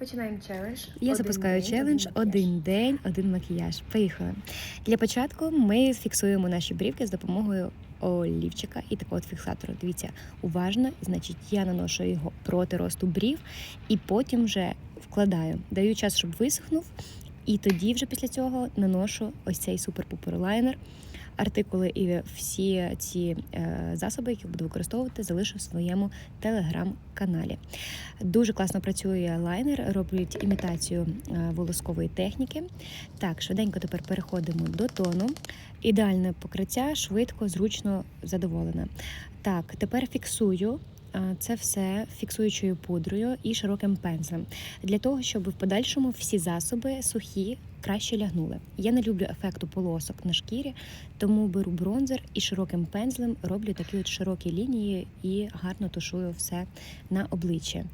Починаємо челендж. Я запускаю день, челендж один день, один макіяж. Поїхали. Для початку ми фіксуємо наші брівки з допомогою олівчика і такого от фіксатору. Дивіться, уважно, значить, я наношу його проти росту брів і потім вже вкладаю. Даю час, щоб висохнув, і тоді вже після цього наношу ось цей супер-пупер лайнер. Артикули і всі ці е, засоби, які буду використовувати, залишу в своєму телеграм-каналі. Дуже класно працює лайнер, роблять імітацію е, волоскової техніки. Так, швиденько тепер переходимо до тону. Ідеальне покриття, швидко, зручно, задоволена. Так, тепер фіксую. Е, Це все фіксуючою пудрою і широким пензлем для того, щоб в подальшому всі засоби сухі краще лягнули. Я не люблю ефекту полосок на шкірі, тому беру бронзер і широким пензлем роблю такі от широкі лінії і гарно тушую все на обличчі.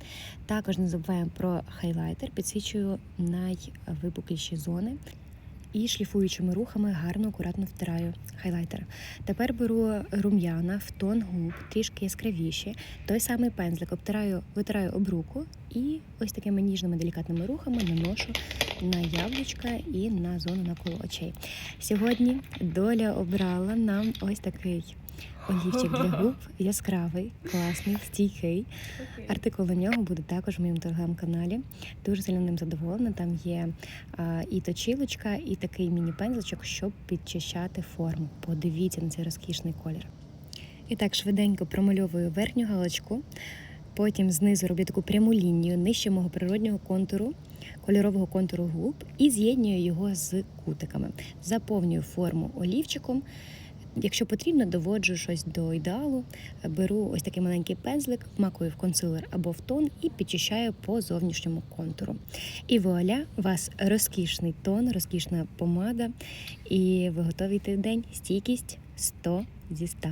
Також не забуваємо про хайлайтер, підсвічую найвипукліші зони. І шліфуючими рухами гарно, акуратно втираю хайлайтер. Тепер беру рум'яна в тон губ, трішки яскравіші. Той самий пензлик обтираю, витираю об руку і ось такими ніжними делікатними рухами наношу на яблучка і на зону навколо очей. Сьогодні доля обрала нам ось такий олівчик для губ, яскравий, класний, стійкий. Артикул у нього буде також в моєму телеграм-каналі. Дуже сильно ним задоволена. Там є а, і точілочка, і такий міні-пензличок, щоб підчищати форму. Подивіться на цей розкішний колір. І так швиденько промальовую верхню галочку. Потім знизу роблю таку пряму лінію нижче мого природнього контуру, кольорового контуру губ і з'єднюю його з кутиками. Заповнюю форму олівчиком. Якщо потрібно, доводжу щось до ідеалу. Беру ось такий маленький пензлик, вмакую в консилер або в тон і підчищаю по зовнішньому контуру. І вуаля, у вас розкішний тон, розкішна помада, і ви готові йти в день. Стійкість 100 зі 100.